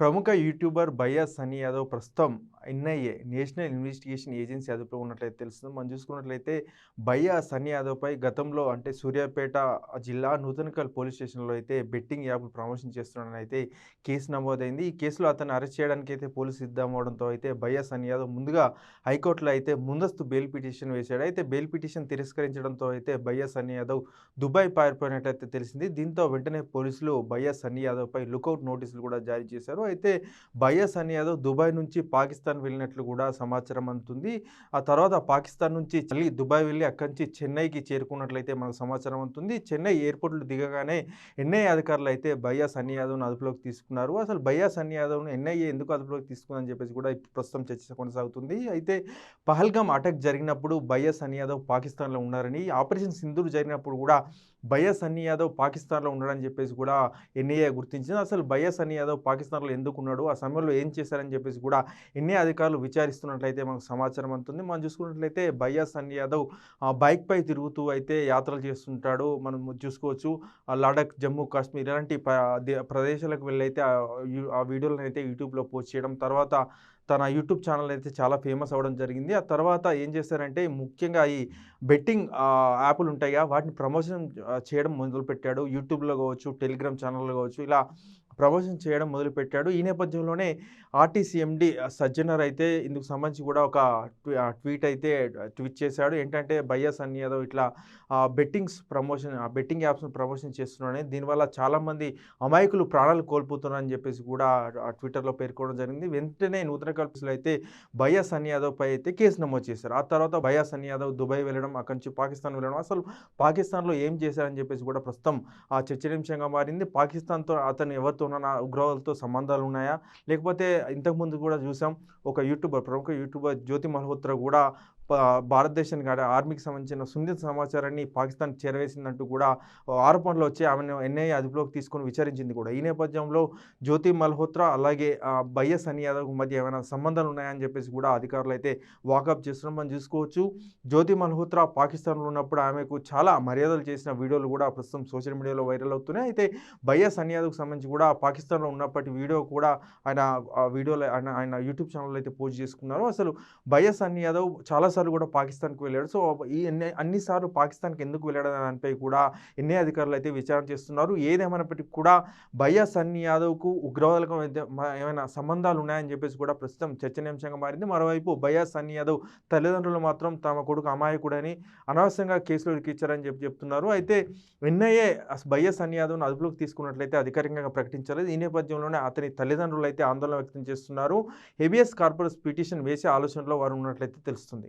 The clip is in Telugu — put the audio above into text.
ప్రముఖ యూట్యూబర్ బయ్యా సనీ యాదవ్ ప్రస్తుతం ఎన్ఐఏ నేషనల్ ఇన్వెస్టిగేషన్ ఏజెన్సీ అదుపులో ఉన్నట్లయితే తెలుస్తుంది. మనం చూసుకున్నట్లయితే బయ్యా సన్నీ యాదవ్పై గతంలో అంటే సూర్యాపేట జిల్లా నూతనకల్ పోలీస్ స్టేషన్లో అయితే బెట్టింగ్ యాప్ ప్రమోషన్ చేస్తున్నాడని అయితే కేసు నమోదైంది. ఈ కేసులో అతను అరెస్ట్ చేయడానికి అయితే పోలీసు సిద్ధమవడంతో అయితే బయ్యా సన్నీ యాదవ్ ముందుగా హైకోర్టులో అయితే ముందస్తు బెయిల్ పిటిషన్ వేశాడు. అయితే బెయిల్ పిటిషన్ తిరస్కరించడంతో అయితే బయ్యా సన్నీ యాదవ్ దుబాయ్ పారిపోయినట్లయితే తెలిసింది. దీంతో వెంటనే పోలీసులు బయ్యా సన్నీ యాదవ్పై లుకౌట్ నోటీసులు కూడా జారీ చేశారు. అయితే బయస్ అని ఏదో దుబాయ్ నుంచి పాకిస్తాన్ వెళ్ళినట్లు కూడా సమాచారం అందుతుంది. ఆ తర్వాత పాకిస్తాన్ నుంచి మళ్ళీ దుబాయ్ వెళ్ళి అక్కడి నుంచి చెన్నైకి చేరుకున్నట్లయితే మనకు సమాచారం అందుతుంది. చెన్నై ఎయిర్పోర్ట్లో దిగగానే ఎన్ఐఏ అధికారులు అయితే బయ్యా సన్నీ యాదవ్ను అదుపులోకి తీసుకున్నారు. అసలు బయ్యా సన్నీ యాదవ్ను ఎన్ఐఏ ఎందుకు అదుపులోకి తీసుకుందని చెప్పేసి కూడా ప్రస్తుతం చర్చ కొనసాగుతుంది. అయితే పహల్గామ్ అటాక్ జరిగినప్పుడు బయ్యా సన్నీ యాదవ్ పాకిస్తాన్లో ఉన్నారని ఆపరేషన్ సింధూర్ జరిగినప్పుడు కూడా బయస్ సన్నీ యాదవ్ పాకిస్తాన్లో ఉన్నాడని చెప్పేసి కూడా ఎన్ఐఏ గుర్తించింది. అసలు బయస్ సన్నీ యాదవ్ పాకిస్తాన్లో ఎందుకు ఉన్నాడు? ఆ సమయంలో ఏం చేశారని చెప్పేసి కూడా ఎన్ఐఏ అధికారులు విచారిస్తున్నట్లయితే మనకు సమాచారం అందుతుంది. మనం చూసుకున్నట్లయితే బయ్యా సన్నీ యాదవ్ ఆ బైక్పై తిరుగుతూ అయితే యాత్రలు చేస్తుంటాడు. మనం చూసుకోవచ్చు. లడక్ జమ్మూ కాశ్మీర్ ఇలాంటి ప- దే- ప్రదేశాలకు వెళ్ళి అయితే ఆ ఆ వీడియోలను అయితే యూట్యూబ్లో పోస్ట్ చేయడం తర్వాత తన యూట్యూబ్ ఛానల్ అయితే చాలా ఫేమస్ అవ్వడం జరిగింది. ఆ తర్వాత ఏం చేశారంటే ముఖ్యంగా ఈ బెట్టింగ్ యాప్లు ఉంటాయి వాటిని ప్రమోషన్ చేయడం మొదలుపెట్టాడు. యూట్యూబ్లో కావచ్చు టెలిగ్రామ్ ఛానల్లో కావచ్చు ఇలా ప్రమోషన్ చేయడం మొదలుపెట్టాడు. ఈ నేపథ్యంలోనే ఆర్టీసీ ఎండి సజ్జనర్ అయితే ఇందుకు సంబంధించి కూడా ఒక ట్వీట్ అయితే ట్వీట్ చేశాడు. ఏంటంటే బయ్యా సన్నీ యాదవ్ ఇట్లా బెట్టింగ్స్ ప్రమోషన్ బెట్టింగ్ యాప్స్ను ప్రమోషన్ చేస్తున్నాడని దీనివల్ల చాలామంది అమాయకులు ప్రాణాలు కోల్పోతున్నారని చెప్పేసి కూడా ట్విట్టర్లో పేర్కొనడం జరిగింది. వెంటనే నూతన కల్పిసలు అయితే బయ్యా సన్నీ యాదవ్పై అయితే కేసు నమోదు చేశారు. ఆ తర్వాత బయ్యా సన్నీ యాదవ్ దుబాయ్ వెళ్ళడం అక్కడి నుంచి పాకిస్తాన్ వెళ్ళడం అసలు పాకిస్తాన్లో ఏం చేశారని చెప్పేసి కూడా ప్రస్తుతం ఆ చర్చనీయాంశంగా మారింది. పాకిస్తాన్తో అతను ఎవరితో ఉన్న ఉగ్రవాదులతో సంబంధాలు ఉన్నాయా లేకపోతే ఇంతకుముందు కూడా చూసాం ఒక యూట్యూబర్ ప్రముఖ యూట్యూబర్ జ్యోతి మల్హోత్రా కూడా భారతదేశానికి ఆడ- ఆర్మీకి సంబంధించిన సున్నిత సమాచారాన్ని పాకిస్తాన్ చేరవేసిందంటూ కూడా ఆరోపణలు వచ్చి ఆమెను ఎన్ఐఏ అదుపులోకి తీసుకొని విచారించింది కూడా. ఈ నేపథ్యంలో జ్యోతి మల్హోత్రా అలాగే ఆ, బయ్య యాదవ్ మధ్య ఏమైనా సంబంధాలు ఉన్నాయని చెప్పేసి కూడా అధికారులు అయితే వాకప్ చేస్తున్నాం మనం చూసుకోవచ్చు జ్యోతి మల్హోత్రా పాకిస్తాన్లో ఉన్నప్పుడు ఆమెకు చాలా మర్యాదలు చేసిన వీడియోలు కూడా ప్రస్తుతం సోషల్ మీడియాలో వైరల్ అవుతున్నాయి. అయితే బయ్య సన్నీ యాదవ్కి సంబంధించి కూడా పాకిస్తాన్లో ఉన్నప్పటి వీడియో కూడా ఆయన వీడియోలో ఆయన ఆయన యూట్యూబ్ ఛానల్ అయితే పోస్ట్ చేసుకున్నారు. అసలు బయ్య సన్నీ యాదవ్ చాలాసార్లు కూడా పాకిస్తాన్కి వెళ్ళాడు. సో ఈ ఎన్ని అన్నిసార్లు పాకిస్తాన్కి ఎందుకు వెళ్ళాడు దానిపై కూడా ఎన్ఐ అధికారులు అయితే విచారణ చేస్తున్నారు. ఏదేమైనప్పటికీ కూడా భయ్యా సన్నీ యాదవ్కు ఉగ్రవాదులకు ఏమైనా సంబంధాలు ఉన్నాయని చెప్పేసి కూడా ప్రస్తుతం చర్చనీయాంశంగా మారింది. మరోవైపు భయ్యా సన్నీ యాదవ్ తల్లిదండ్రులు మాత్రం తమ కొడుకు అమాయకుడని అనవసరంగా కేసులు ఇరికిచ్చారని చెప్పి చెప్తున్నారు. అయితే ఎన్ఐఏ భయ్యా సన్నీ యాదవ్ను అదుపులోకి తీసుకున్నట్లయితే అధికారికంగా ప్రకటించలేదు. ఈ నేపథ్యంలోనే అతని తల్లిదండ్రులు అయితే ఆందోళన వ్యక్తం చేస్తున్నారు. హెబియస్ కార్పొరేట్ పిటిషన్ వేసే ఆలోచనలో వారు ఉన్నట్లయితే తెలుస్తుంది.